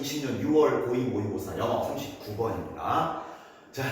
2020년 6월 고2 모의고사 영어 39번입니다. 자,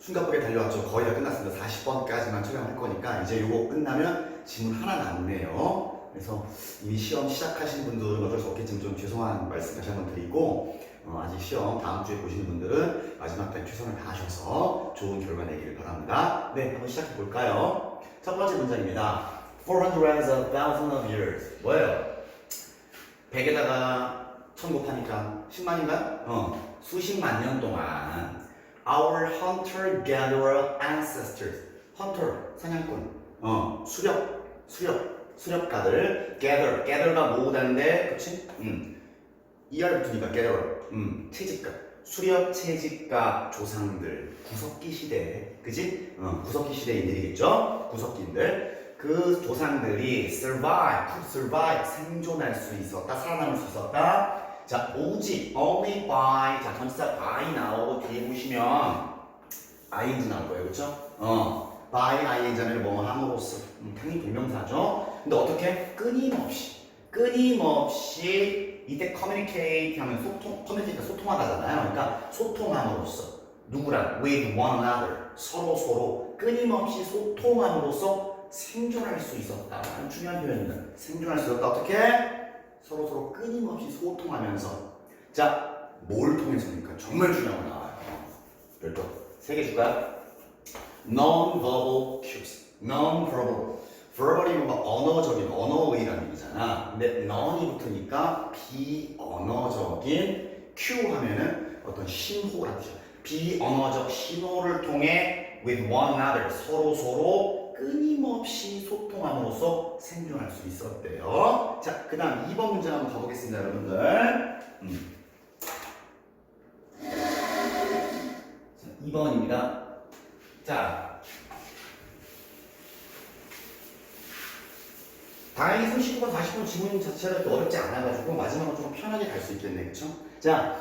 숨가쁘게 달려왔죠. 거의 다 끝났습니다. 40번까지만 촬영할 거니까 이제 요거 끝나면 질문 하나 남네요. 그래서 이미 시험 시작하신 분들은 어쩔 수 없겠지만 좀 죄송한 말씀 다시 한번 드리고 어, 아직 시험 다음 주에 보시는 분들은 마지막 까지 최선을 다하셔서 좋은 결과 내기를 바랍니다. 네, 한번 시작해 볼까요? 첫 번째 문장입니다. For hundreds of thousands of years. 뭐예요? 100에다가 1000 곱하니까 10만인가요? 어, 수십만 년 동안 Our hunter-gatherer ancestors Hunter, 사냥꾼 어, 수렵, 수렵, 수렵가들 gather, gather가 모으다는데 그치? 음. ER 붙으니까 gatherer 음, 채집가 수렵 채집가 조상들 구석기 시대 그지? 어, 구석기 시대인들이겠죠? 구석기인들 그 조상들이 survive, survive, 생존할 수 있었다, 살아남을 수 있었다. 자, 오직, only by, 자, 전치사 by 나오고 뒤에 보시면 ing 나올 거예요, 그렇죠? 어, by ing자는 뭐 함으로써, 음, 당연히 동명사죠. 근데 어떻게? 끊임없이, 끊임없이 이때 communicate 하면 소통, communicate가 소통하다잖아요. 그러니까 소통함으로써 누구랑 with one another 서로 서로 끊임없이 소통함으로써 생존할 수 있었다. 아주 중요한 표현입니다. 생존할 수 있었다. 어떻게? 서로 서로 끊임없이 소통하면서. 자, 뭘 통해서니까 정말 중요한 거 나와요. 별도 세 개 줄까요? Non-verbal cues. Non-verbal. verbal이면 뭐 언어적인 언어의란 얘기잖아. 근데 non이 붙으니까 비언어적인 cue 하면은 어떤 신호라는 뜻이야. 비언어적 신호를 통해 with one another 서로 서로 끊임없이 소통함으로써 생존할 수 있었대요. 자, 그 다음 2번 문제 한번 가보겠습니다, 여러분들. 음. 자, 2번입니다. 자, 다행히 39번, 40번 지문 자체가 어렵지 않아가지고 마지막으로 좀 편하게 갈 수 있겠네, 그쵸? 자,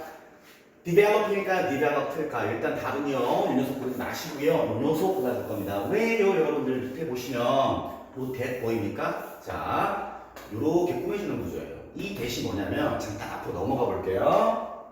디벨롭일까 디벨롭일까. 일단 답은요 요 녀석 보지 마시고요. 요 녀석 보실 겁니다. 왜요? 여러분들 밑에 보시면 요대 보입니까? 자 요렇게 꾸며주는 구조예요. 이 대시 뭐냐면 잠깐 앞으로 넘어가 볼게요.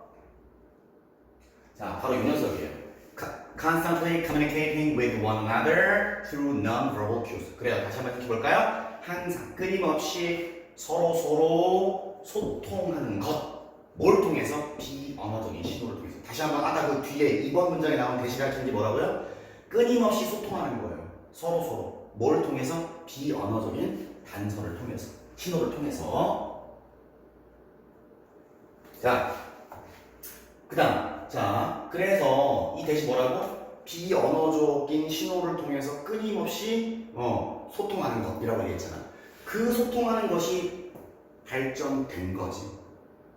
자 바로 요 녀석이에요. Co- constantly communicating with one another through non-verbal cues. 그래요. 다시 한번 익혀볼까요? 항상 끊임없이 서로 서로 소통하는 것 뭘 통해서? 비언어적인 신호를 통해서. 다시 한번 아까 그 뒤에 2번 문장에 나온 대시 가르치는 게 뭐라고요? 끊임없이 소통하는 거예요. 서로 서로. 뭘 통해서? 비언어적인 단서를 통해서. 신호를 통해서. 자, 그 다음. 자, 그래서 이 대시 뭐라고? 비언어적인 신호를 통해서 끊임없이 어, 소통하는 것이라고 얘기했잖아. 그 소통하는 것이 발전된 거지.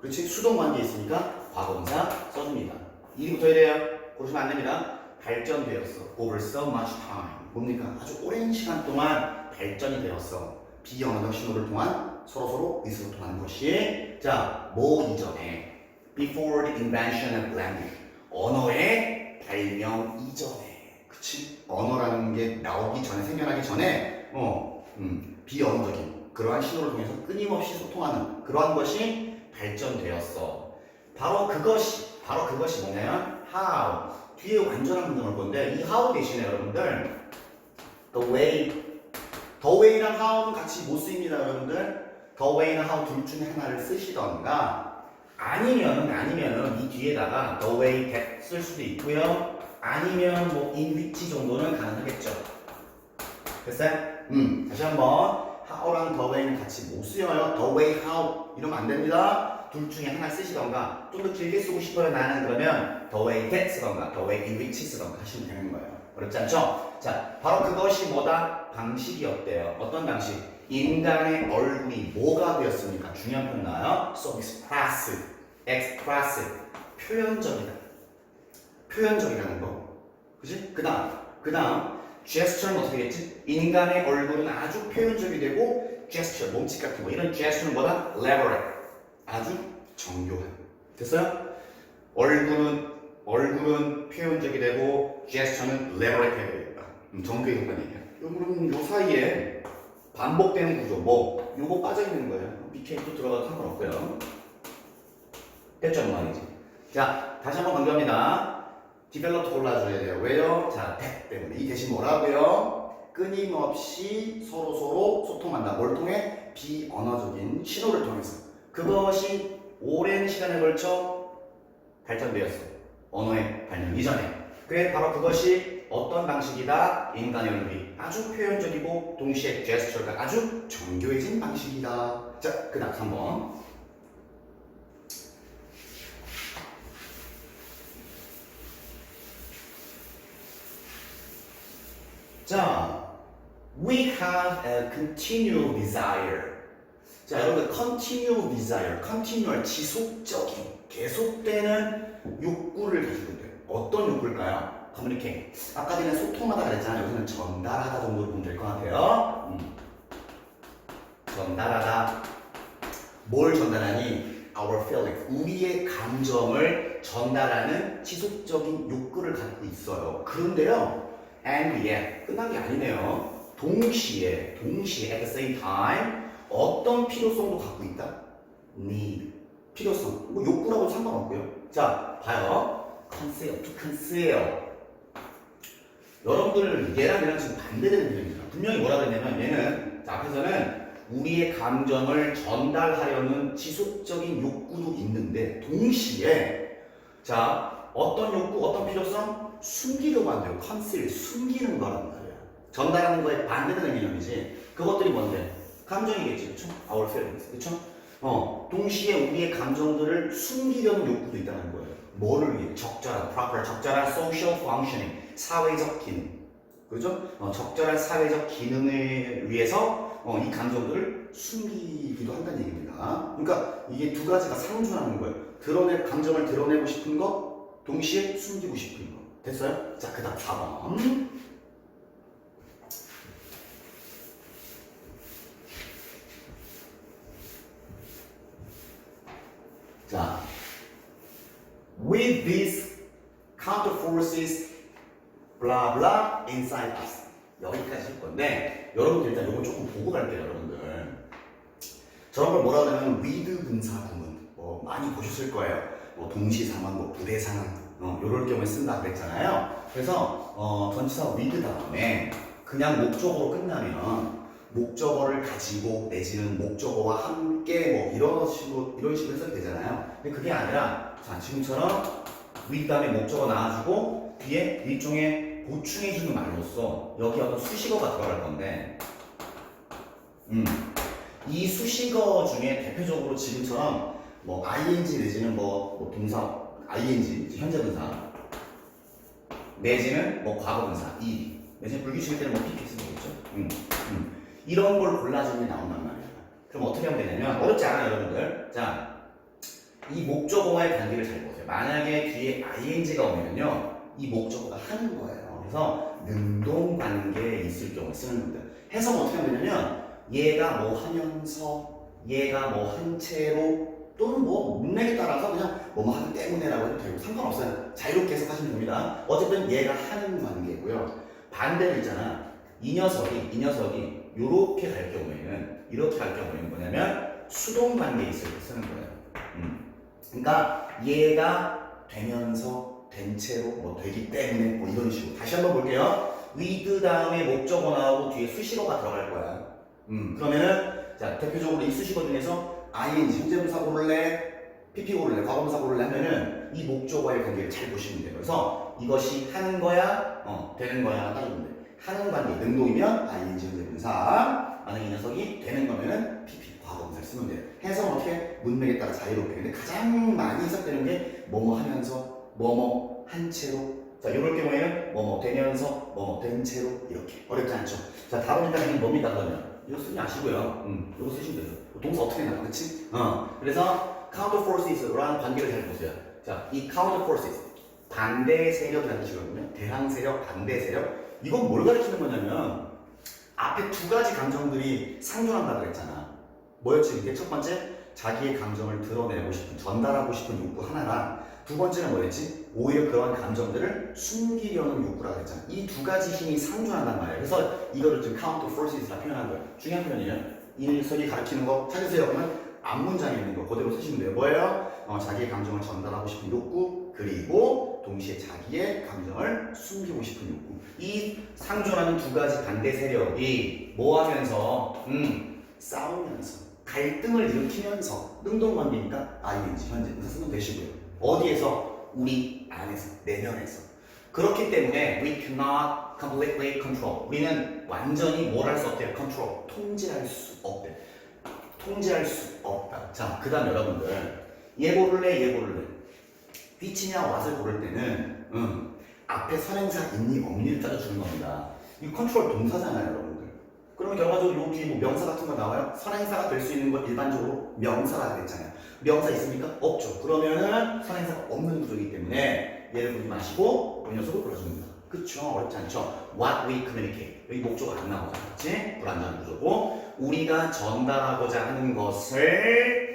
그렇지? 수동 관계 있으니까 과거분사 써줍니다. 붙어야 돼요. 그러시면 안 됩니다. 발전되었어. over so much time. 뭡니까? 아주 오랜 시간 동안 발전이 되었어. 비언어적 신호를 통한 서로서로 의사소통하는 것이 자, 뭐 이전에 before the invention of language. 언어의 발명 이전에. 그치? 언어라는 게 나오기 전에, 생겨나기 전에 어, 음, 비언어적인 그러한 신호를 통해서 끊임없이 소통하는 그러한 것이 발전되었어. 바로 그것이 바로 그것이 뭐냐면 how. 뒤에 완전한 문장 올 건데 이 how 대신에 여러분들 the way. the way랑 how는 같이 못 쓰입니다 여러분들. the way나 how 둘 중에 하나를 쓰시던가 아니면은 아니면은 이 뒤에다가 the way that 쓸 수도 있고요. 아니면 뭐 in which 정도는 가능하겠죠. 됐어요? 음 다시 한번 how랑 the way는 같이 못 쓰여요. the way, how 이러면 안 됩니다. 둘 중에 하나 쓰시던가 좀 더 길게 쓰고 싶어요. 나는 그러면 the way that 쓰던가 the way in which 쓰던가 하시면 되는 거예요. 어렵지 않죠? 자, 바로 그것이 뭐다? 방식이었대요. 어떤 방식? 인간의 얼굴이 뭐가 되었습니까? 중요한 표현 나와요. So expressive, expressive, 표현적이다. 표현적이라는 거. 그지? 그 다음, 그 다음, 제스처는 어떻게 되겠지? 인간의 얼굴은 아주 표현적이 되고 제스처, 몸짓 같은 거 이런 제스처는 뭐다? elaborate, 아주 정교한. 됐어요? 얼굴은 얼굴은 표현적이 되고 제스처는 elaborate가 되겠다. 음, 정교했다는 얘기야. 그러면 요 사이에 반복되는 구조, 뭐 요거 빠져 있는 거예요. BK 또 들어가도 상관없고요. 됐죠, 뭐 말이지. 자, 다시 한번 강조합니다. 디벨롭 골라줘야 돼요. 왜요? 자, 대 때문에. 이 대신 뭐라고요? 끊임없이 서로 서로 소통한다. 뭘 통해? 비언어적인 신호를 통해서. 그것이 오랜 시간에 걸쳐 발전되었어. 언어의 발명 이전에. 그래, 바로 그것이 어떤 방식이다? 인간의 얼굴이 아주 표현적이고 동시에 제스처가 아주 정교해진 방식이다. 자, 그 다음 3번. 자, we have a continual desire. 자, 여러분들 continual desire, continual 지속적인, 계속되는 욕구를 가지고 있대요. 어떤 욕구일까요? communicate. 아까 전에 소통하다 그랬잖아요. 여기는 전달하다 정도로 보면 될 것 같아요. 음. 전달하다. 뭘 전달하니? Our feelings. 우리의 감정을 전달하는 지속적인 욕구를 갖고 있어요. 그런데요. And yet. 끝난 게 아니네요. 동시에, 동시에, at the same time, 어떤 필요성도 갖고 있다? need. 필요성. 뭐 욕구라고 상관없고요. 자, 봐요. conceal, to conceal. 여러분들 얘랑 얘랑 지금 반대되는 표현이잖아. 분명히 뭐라 그랬냐면 얘는 자, 앞에서는 우리의 감정을 전달하려는 지속적인 욕구도 있는데 동시에 자 어떤 욕구, 어떤 필요성 숨기려고 한대요. 컨실 숨기는 거란 말이야. 전달하는 거에 반대되는 개념이지. 그것들이 뭔데? 감정이겠지, 그렇죠? Our feelings, 그렇죠? 어, 동시에 우리의 감정들을 숨기려는 욕구도 있다는 거예요. 뭐를 위해? 적절한, proper, 적절한 social functioning, 사회적 기능. 그죠? 어, 적절한 사회적 기능을 위해서 어, 이 감정들을 숨기기도 한다는 얘기입니다. 그러니까 이게 두 가지가 상존하는 거예요. 드러내, 감정을 드러내고 싶은 것, 동시에 숨기고 싶은 것. 됐어요? 자, 그 다음 4번. 자, with these counter forces, blah blah inside us. 여기까지 할 건데 여러분들 일단 이거 조금 보고 갈게요, 여러분들. 저런 걸 뭐라 그러면 with 분사 구문 뭐 많이 보셨을 거예요. 뭐 동시 상황, 뭐 부대 상황 어, 이럴 경우에 쓴다 그랬잖아요. 그래서 어, 전치사 with 다음에 그냥 목적어로 끝나면 목적어를 가지고 내지는 목적어와 함께 뭐 이런 식으로 이런 식으로 해석이 되잖아요. 근데 그게 아니라 자 지금처럼 with 다음에 목적어 나와주고 뒤에 일종의 보충해주는 말로써 여기 어떤 수식어가 들어갈 건데, 음, 이 수식어 중에 대표적으로 지금처럼 뭐 ing 내지는 뭐, 뭐 동사 ing 현재 분사 내지는 뭐 과거 분사 이 내지는 불규칙일 때는 뭐 pp 쓰는 거겠죠. 음, 음. 이런 걸 골라주는 게 나온단 말이야. 그럼 어떻게 하면 되냐면 어렵지 않아요, 여러분들. 자, 이 목적어와의 관계를 잘 보세요. 만약에 뒤에 ing가 오면요, 이 목적어가 하는 거예요. 그래서 능동 관계에 있을 경우 쓰는 겁니다. 해석은 어떻게 하면 되냐면 얘가 뭐 하면서 얘가 뭐 한 채로 또는 뭐 문맥에 따라서 그냥 뭐뭐 하기 때문에라고 해도 되고 상관없어요. 자유롭게 해석하시면 됩니다. 어쨌든 얘가 하는 관계고요. 반대로 있잖아. 이 녀석이 이 녀석이 이렇게 갈 경우에는 이렇게 갈 경우에는 뭐냐면 수동 관계에 있을 때 쓰는 거예요. 음. 그러니까 얘가 되면서 된 채로 뭐 되기 때문에 뭐 이런 식으로 다시 한번 볼게요. with 다음에 목적어 나오고 뒤에 수식어가 들어갈 거야. 음 그러면은 자 대표적으로 이 수식어 중에서 ing 현재분사 고를래, pp 고를래, 과거분사 고를래? 하면은 이 목적어의 관계를 잘 보시면 돼요. 그래서 이것이 하는 거야, 어 되는 거야? 따지면 돼. 하는 관계 능동이면 ing 현재분사, 만약 이 녀석이 되는 거면은 pp 과거분사를 쓰면 돼요. 해석은 어떻게? 문맥에 따라 자유롭게. 근데 가장 많이 해석되는 게 뭐뭐 하면서 뭐뭐 한 채로. 자 이럴 경우에는 뭐뭐 되면서 뭐뭐 된 채로. 이렇게. 어렵지 않죠? 자 다음 문장은 뭡니까 그러면? 이거 쓰지 마시고요. 음 이거 쓰시면 돼요 동사 어떻게 나와 그치 어 그래서 counter forces라는 관계를 잘 보세요 자 이 counter forces 반대 세력이라는 뜻이거든요 대항 세력 반대 세력 이건 뭘 가리키는 거냐면 앞에 두 가지 감정들이 상존한다 그랬잖아 뭐였지 이게 첫 번째 자기의 감정을 드러내고 싶은 전달하고 싶은 욕구 하나랑 두 번째는 뭐였지? 오히려 그런 감정들을 숨기려는 욕구라 그랬잖아. 이 두 가지 힘이 상존한단 말이에요. 그래서 이거를 지금 counter forces라 표현한 거예요. 중요한 표현이에요. 이 녀석이 가르치는 거 찾으세요. 그러면 앞문장에 있는 거 그대로 쓰시면 돼요. 뭐예요? 어, 자기의 감정을 전달하고 싶은 욕구 그리고 동시에 자기의 감정을 숨기고 싶은 욕구 이 상존하는 두 가지 반대 세력이 뭐 하면서 음 싸우면서 갈등을 일으키면서 능동관계니까 ING 현재 분사 쓰면 되시고요 어디에서 우리 안에서 내면에서 그렇기 때문에 we cannot completely control. 우리는 완전히 뭘 할 수 없대요 control. 통제할 수 없대. 통제할 수 없다. 자 그 다음 여러분들 얘 고를래 얘 고를래. 휘치냐 왓을 고를 때는 음, 앞에 선행사 있니 없니를 따져주는 겁니다. 이 컨트롤 동사잖아요 여러분들. 그러면 결과적으로 여기 뭐 명사 같은 거 나와요? 선행사가 될 수 있는 건 일반적으로 명사가 되잖아요. 명사 있습니까? 없죠. 그러면은 선행사가 없는 구조이기 때문에 얘를 보지 마시고 이 녀석을 불러줍니다 그쵸 어렵지 않죠 what we communicate 여기 목조가 안 나오죠 그렇지? 불안정한 구조고 우리가 전달하고자 하는 것을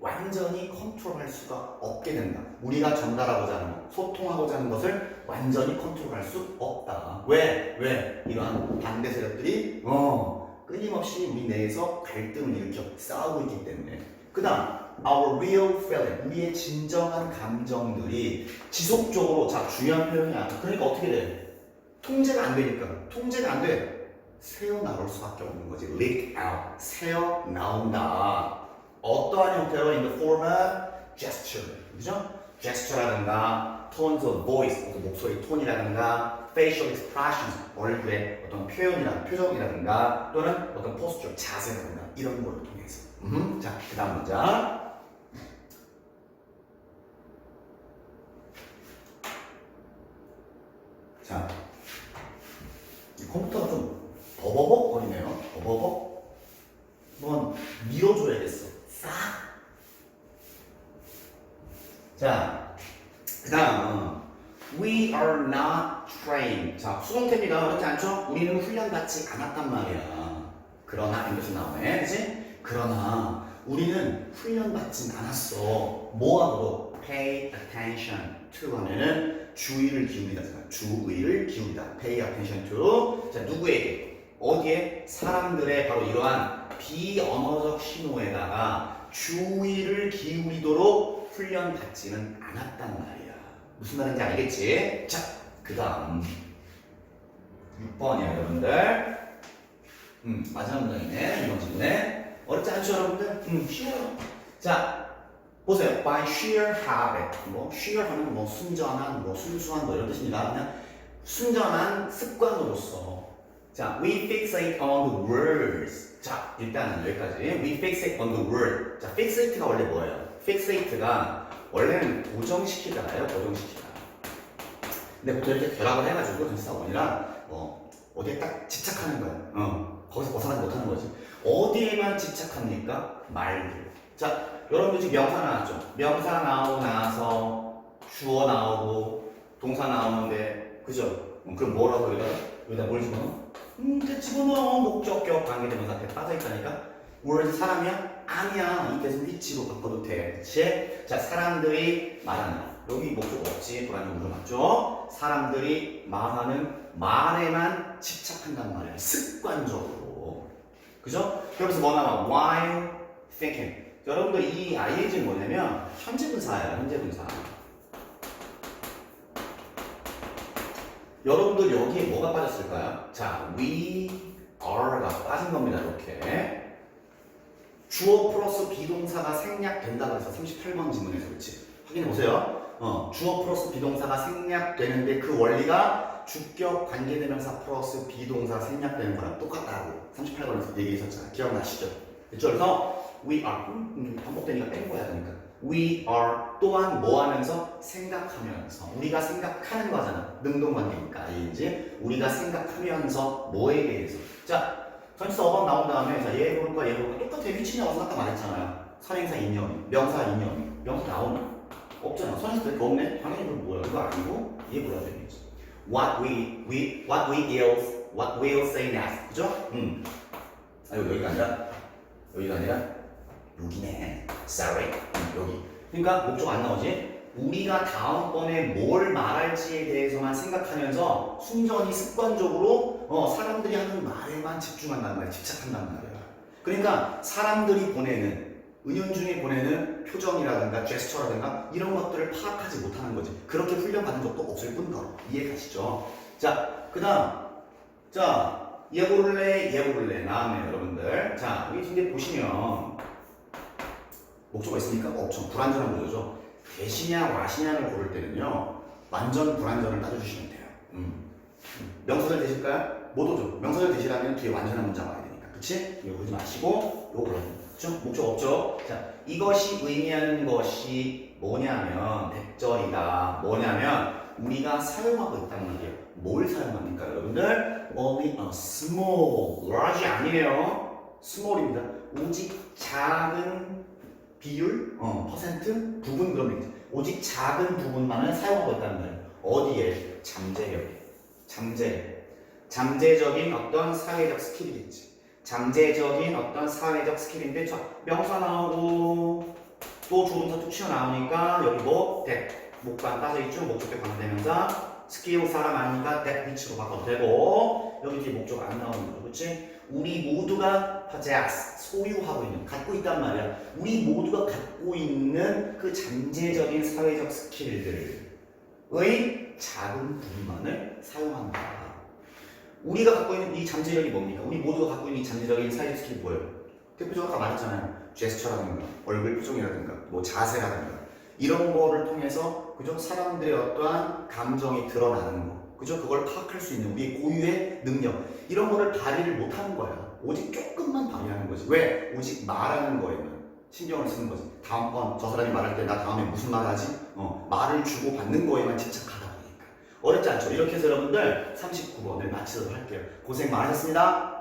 완전히 컨트롤할 수가 없게 된다. 우리가 전달하고자 하는 것, 소통하고자 하는 것을 완전히 컨트롤할 수 없다. 왜? 왜? 이러한 반대 세력들이 어, 끊임없이 우리 내에서 갈등을 일으켜 싸우고 있기 때문에. 그 다음, our real feeling, 우리의 진정한 감정들이 지속적으로, 자, 중요한 표현이야. 그러니까 어떻게 돼? 통제가 안 되니까. 통제가 안 돼. 새어 나올 수밖에 없는 거지. leak out. 새어 나온다. 어떠한 형태로 in the form of gesture. 그죠? gesture라든가 tones of voice, 목소리 톤이라든가 facial expressions, 얼굴의 어떤 표현이나 표정이라든가 또는 어떤 posture, 자세라든가 이런 걸로 통해서. 음, 자, 그 다음 문장. 자, 이 컴퓨터가 좀 버버벅 거리네요. 버버벅. 한번 밀어줘야겠어. 싹. 자, 그 다음. We are not trained. 자, 수동태입니다. 그렇지 않죠? 우리는 훈련받지 않았단 말이야. 그러나, 이것이 나오네. 그치? 그러나, 우리는 훈련받진 않았어. 뭐하고? Pay attention to 하면은 주의를 기울이다. 주의를 기울이다. Pay attention to. 자, 누구에게? 어디에? 사람들의 바로 이러한 비언어적 신호에다가 주의를 기울이도록 훈련받지는 않았단 말이야. 무슨 말인지 알겠지? 자, 그 다음 6번이야 여러분들. 음, 마지막 문장이네. 이번 질문에. 어렵지 않죠 여러분들? 음, 쉬워요. 자, 보세요. By sheer habit. 뭐 sheer 하면 뭐 순전한, 뭐 순수한 뭐 이런 뜻입니다. 그냥 순전한 습관으로서 자, we fixate on the words. 자, 일단은 여기까지. We fixate on the word. 자, fixate가 원래 뭐예요? fixate가 원래는 고정시키잖아요. 고정시키다. 근데 보통 이렇게 결합을 해가지고 전치사 원이랑 뭐 어디에 딱 집착하는 거예요. 어, 거기서 벗어나지 못하는 거지. 어디에만 집착합니까? 말들. 자, 여러분들 지금 명사 나왔죠? 명사 나오고 나서 주어 나오고 동사 나오는데 그죠? 음, 그럼 뭐라고 여기다 여기다 뭘 집어넣어? 음, 대 집어넣어. 목적격 관계대명사 앞에 빠져있다니까? word 사람이야? 아니야. 이 대신 위치로 바꿔도 돼. 그치? 자, 사람들이 말하는. 여기 목적 없지. 구조 맞죠? 사람들이 말하는 말에만 집착한단 말이야. 습관적으로. 그죠? 그러면서 뭐 나와? while thinking. 여러분들 이 ing는 뭐냐면 현재 분사예요. 현재 분사. 여러분들 여기에 뭐가 빠졌을까요? 자, we are가 빠진 겁니다. 이렇게. 주어 플러스 비동사가 생략된다고 해서 38번 지문에서 그렇지. 확인해 보세요. 어, 주어 플러스 비동사가 생략되는데 그 원리가 주격 관계대명사 플러스 비동사 생략되는 거랑 똑같다고 38번에서 얘기했었잖아요. 기억나시죠? 그렇죠? 그래서 we are 음, 음, 반복되니까 뺀 거야 그러니까 we are 또한 뭐 하면서 생각하면서 우리가 생각하는 거잖아. 능동관계니까 이제 우리가 생각하면서 뭐에 대해서 자 전치사 5번 나온 다음에 자, 얘 볼까 얘 볼까 똑같아 위치냐 와서 아까 말했잖아요. 선행사 인연, 명사 인연, 명사 나오나? 없잖아. 선행사 이렇게 없네. 당연히 그건 뭐야? 이거 아니고 얘 뭐야 되겠지? What we we what we will what we'll say next. 그죠? 음. 아 여기 여기가 아니라 여기가 아니라 여기네. Sorry. 음, 여기. 그러니까 목적 안 나오지? 우리가 다음번에 뭘 말할지에 대해서만 생각하면서 순전히 습관적으로 어, 사람들이 하는 말에만 집중한단 말이야. 집착한단 말이야. 그러니까 사람들이 보내는 은연중에 보내는 표정이라든가 제스처라든가 이런 것들을 파악하지 못하는 거지. 그렇게 훈련받은 적도 없을 뿐더러. 이해 가시죠? 자, 그 다음. 자, 얘 고를래, 얘 고를래. 나왔네요, 여러분들. 자, 여기 뒤에 보시면 목조가 있습니까? 없죠. 불완전한 구조죠. 대시냐, 와시냐를 고를 때는요. 완전 불완전을 따져주시면 돼요. 음. 명사절 되실까요? 못 오죠. 명사절 되시라면 뒤에 완전한 문장 와야 되니까. 그치? 이거 보지 마시고, 요거 됩니다. 그쵸? 목적 없죠? 자, 이것이 의미하는 것이 뭐냐면, 대절이다. 뭐냐면, 우리가 사용하고 있단 말이에요. 뭘 사용합니까, 여러분들? Only a small, large 아니에요. small입니다. 오직 작은 비율, 어, 퍼센트, 부분 그런 얘기죠. 오직 작은 부분만을 사용하고 있다는 거예요. 어디에? 잠재력. 잠재. 잠재적인 어떤 사회적 스킬이겠지. 잠재적인 어떤 사회적 스킬인데, 자, 명사 나오고, 또 조동사 툭 튀어나오니까, 여기 뭐, 대. 목반 빠져있죠? 목적격 관계대명사. 스킬 사람 아니니까 that which로 바꿔도 되고, 여기 뒤에 목적 안 나오는 거죠. 그치? 우리 모두가 possess, 소유하고 있는, 갖고 있단 말이야. 우리 모두가 갖고 있는 그 잠재적인 사회적 스킬들의 작은 부분만을 사용한다. 우리가 갖고 있는 이 잠재력이 뭡니까? 우리 모두가 갖고 있는 이 잠재적인 사회적 스킬이 뭐예요? 대표적으로 아까 말했잖아요. 제스처라든가, 얼굴 표정이라든가, 뭐 자세라든가. 이런 거를 통해서, 그죠? 사람들의 어떠한 감정이 드러나는 거. 그죠? 그걸 파악할 수 있는 우리의 고유의 능력. 이런 거를 발휘를 못 하는 거야. 오직 조금만 발휘하는 거지. 왜? 오직 말하는 거에만 신경을 쓰는 거지. 다음번 저 사람이 말할 때 나 다음에 무슨 말 하지? 어, 말을 주고 받는 거에만 집착하다. 어렵지 않죠? 이렇게 해서 여러분들 39번을 마치도록 할게요. 고생 많으셨습니다.